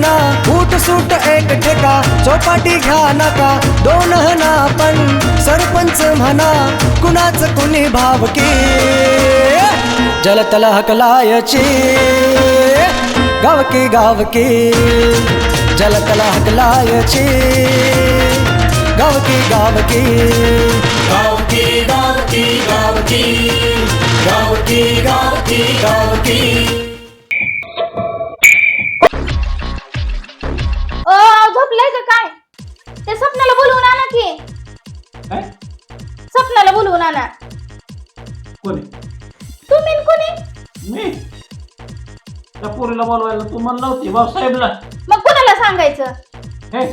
ना फूट सूट एक ठेका चौपाटी घ्या नका दोन हना पण सरपंच म्हणा कुणाच कुणी भावकी? जलतल हकलायची गावकी गावकी जलतल हकलायची गावकी गावकी गावकी गावकी गावकी गावकी गावकी गावकी. कोणी? तुम्ही न कोणी? मी? त्या पोरीला बोलवायला तू म्हणला होती भाऊसाहेबला मग कोणाला सांगायचं? हे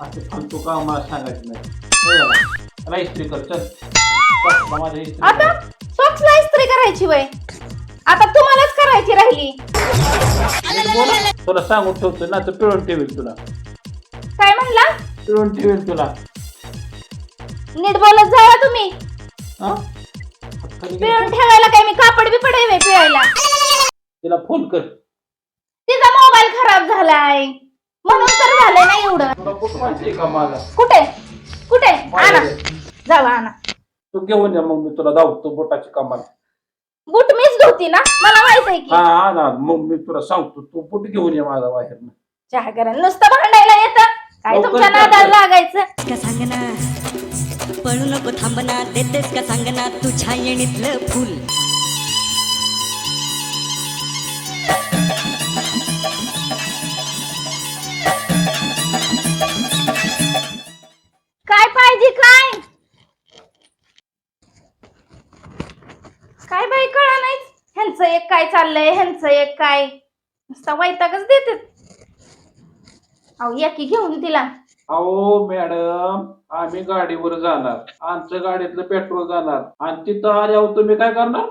असं फालतू का मला सांगायचं नाही. याला. इस्त्री कर चल. चल, माझ्या इस्त्री आता कर. सॉक्सला इस्त्री करायची वय. आता तुम्हालाच करायची राहिली. बोल. तुला सांगून ठेवतो ना तर पिळून ठेवेल तुला. काय म्हणला? पिळून ठेवेल तुला. नीट बोलत जावा तुम्ही. हा. पिळून ठेवायला काय मी कापड बिपड आहे पिळायला. तिला फोन कर. तिचा मोबाईल खराब झालाय. म्हणून तर झालंय ना एवढं. कुठं का कुठे? कुठे? आणा. जावा आणा. तू घेऊन या मग मी तुला धावतो बोटाची कमाल. बूट मीच धुती ना? मला माहीत आहे की. हा हा ना मग मी तुला सांगतो. तू बोट घेऊन ये माझा बाहेर चहा करा. नुसतं भांडायला येतं. काय लवकर तुमच्या कर. नादाला लागायचं? पळू नको थांबना देतेस का सांगना तुझ्या येणीतलं फुल. काय पाहिजे काय? काय बाई कळा नाही ह्यांचं एक काय चाललंय ह्यांचं एक काय? नुसता वैतागच देते अहो या की घेऊन तिला. अहो मॅडम आम्ही गाडीवर जाणार. आमच्या गाडीतलं पेट्रोल जाणार. आणि तिथं आल्यावर तुम्ही काय करणार?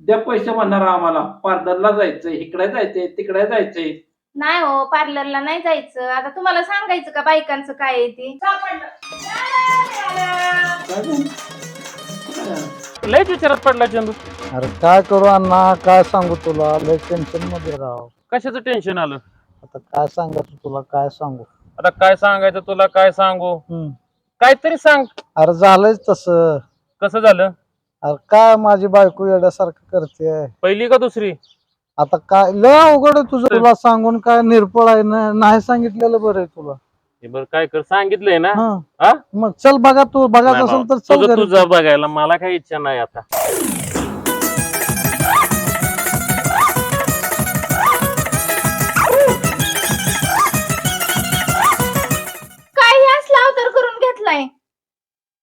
द्या पैसे म्हणणार आम्हाला. पार्लरला जायचंय इकडे जायचंय तिकडे जायचंय. नाही हो पार्लरला नाही जायचं. आता तुम्हाला सांगायचं का बायकांचं काय आहे ते. काय झालं? लयच विचारात पडला चंदू. अरे काय करू अण्णा? काय सांगू तुला? लय टेन्शनमध्ये राव. कशाचं टेन्शन आलं? आता काय सांगायचं तुला? काय सांगू? आता काय सांगायचं तुला काय सांगू? हम्म. काहीतरी सांग. अरे झालंच तसं. कसं झालं? अरे काय माझी बायको येण्यासारखं करते? पहिली का दुसरी? आता काय लय अवघड आहे तुझं. तुला सांगून काय निर्पळ आहे ना नाही सांगितलेलं बरं आहे तुला. हे बरं काय कर सांगितलंय ना? हं. हा? मग चल बघा तू बघायचं नाही असेल तर बाबा, चल तुझं घरी. तुझं बघायला मला काही इच्छा नाही आता. घेतलाय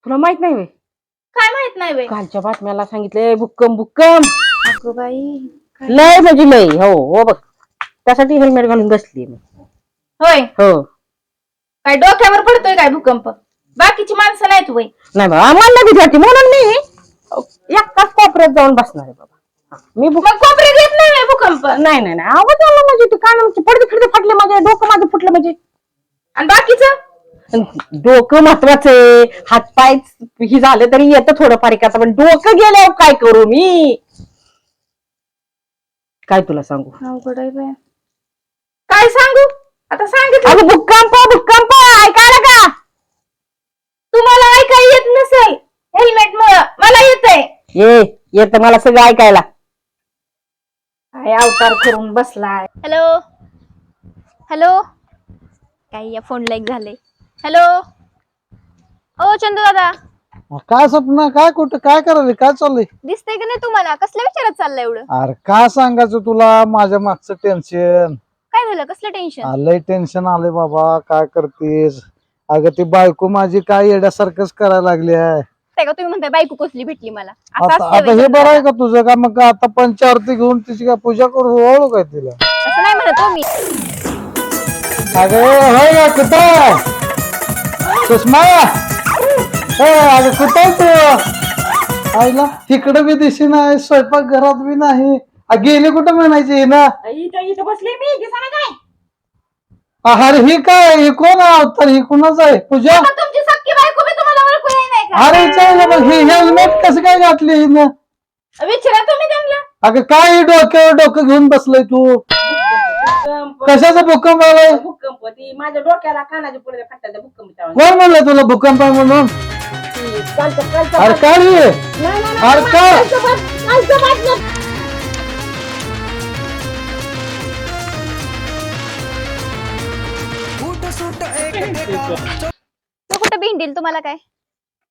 तुला माहीत नाही व्हय? काय माहीत नाही बाई? कालच्या बातम्याला सांगितलंय भुक्कम भुक्कम. अगं बाई लय म्हणजे लय हो हो बघ. त्यासाठी हेल्मेट घालून बसली मी. होय? हो. काय डोक्यावर पडतोय काय भूकंप? बाकीची माणसं नाहीत वय नाही बाबा आम्हाला भीती वाटते म्हणून मी एकाच कोपऱ्यात जाऊन बसणार आहे बाबा. हा, मी भुक मग कोपरे घेत नाही व्हय भूकंप? नाही नाही नाही. आवाज आला म्हणजे ते कान पडदे फिरदे फाटले माझे डोकं माझं फुटलं म्हणजे. आणि बाकीचं? डोकं महत्वाचं आहे. हातपाय ही झालं तरी येतं थोडं फार आता पण डोकं गेल्यावर काय करू मी? काय तुला सांगू? अवघड आहे बाई. काय सांगू? आता सांगितलं. अगं भूकंप भूकंप ऐकायला का? तुम्हाला ऐकाय येत नसेल. हेल्मेट मुळे मला येतंय. ये येत मला सगळं ऐकायला. काय अवतार करून बसलाय? हॅलो हॅलो काय या फोन लाईक झाले हॅलो. ओ चंदू दादा. काय स्वप्न काय कुठं काय करायला काय चाललंय? दिसतंय का नाही तुम्हाला? कसल्या विचारात चाललं एवढं? अरे काय सांगायचं तुला? माझ्या मागचं टेन्शन काय झालं? कसलं टेन्शन लय टेन्शन आलंय बाबा. काय करतेस? अगं ती बायको माझी काय येड्यासारखंच करायला लागली आहे. का तुम्ही म्हणताय बायको कसली भेटली मला? असं आता असतं आता व्हय हे चंदू बरं आहे? का तुझं? का मग आता पंचारती घेऊन तिची काय पूजा करू ओळू काय तिला? असं नाही म्हणत हो मी. अगं होय का? कुठं सुषमा! अगं कुठं तू? आईला तिकडे बी दिशी नाही स्वयंपाक घरात बी नाही. आ, गेली कुठं म्हणायची ना इथं इथं बसले मी दिसाना काय? अरे ही काय ही कोण अवतार? ही कुणाच आहे? पूजा? आता तुमची सक्की बायको बी तुम्हाला ओळखू नाही का? अरे विचारलं मग ही हेल्मेट कसं काय घातली हिनं? विचारा तुम्ही त्यांना. अगं काय ही डोक्यावर डोकं घेऊन बसलय तू? कशाचा भूकंप आलाय? नको ती माझ्या डोक्याला कानाच्या पुढे फाटल्या भूकंप तेव्हा. कोण म्हणलं तुला भूकंप आहे म्हणून? ती कालचं- कालचं अरे काय रे? नाही, नाही, नाही, अरे? कालचं बात- कालचं ठेका तो कुठं भिंडील तुम्हाला काय?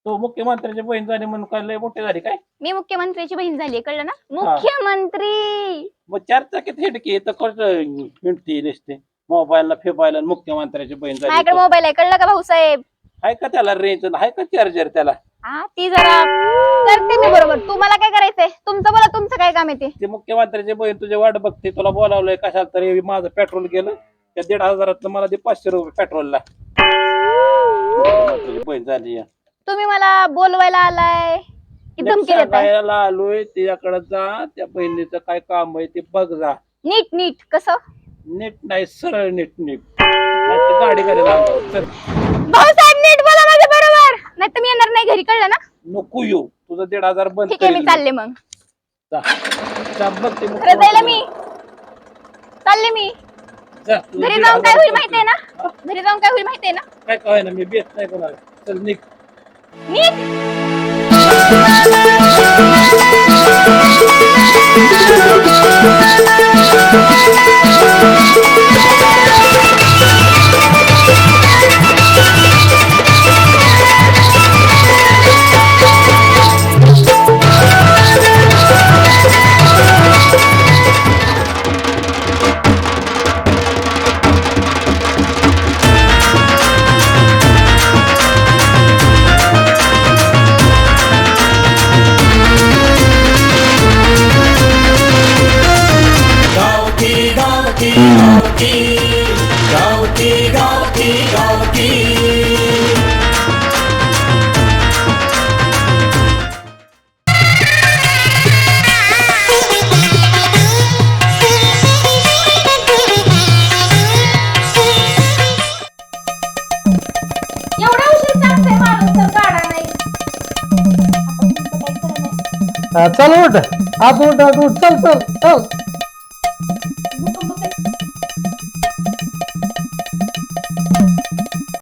तो मुख्यमंत्र्याची बहीण झाली म्हणून काय लय मोठी झाली काय? मी मुख्यमंत्र्याची बहीण झाली कळलं ना? मुख्यमंत्री! मग चार चाकीत हिडकी तर कर्ज हिंडती नसते? मोबाईलला फिबायला मुख्यमंत्र्याची बहीण झाली माझ्याकडे. मोबाईल आहे. कळलं का भाऊसाहेब आहे का त्याला रेंज आहे का चार्जर त्याला? हा ती जरा करते मी बरोबर. तुम्हाला काय करायचंय? तुमचं बोला तुमचं काय काम आहे ते? ते मुख्यमंत्र्याची बहीण तुझी वाट बघते. तुला बोलावलंय कशाला तरी माझं पेट्रोल गेलं. त्या दीड हजारातलं मला ते पाचशे रुपये पेट्रोलला मुख्यमंत्र्याची बहीण झाली या. तुम्ही मला बोलवायला आलाय. की धमकी देताय. सांगायला आलोय त्याच्याकडे जा त्या बहिणीचं काय काम आहे ते बघ जा. नीट नीट. कसं? नीट नाही सरळ नीट नीट गाडी चल. भाऊसाहेब नीट बोला माझ्या बरोबर. नाही मी येणार नाही घरी कळलं ना? नको येऊ. तुझं दीड हजार बंद ठीक आहे मी चालले मग. जा. जा बघ ते खरं जायला मी. चालले मी. जा, घरी दीड जाऊन काय हजार होईल माहितीये ना? घरी जाऊन काय होईल माहितीये ना? काय काय ना मी बेत नाही कोणाला. चल निघ. नीट. चल उठ. आत उठ आत उठ. चल चल चल.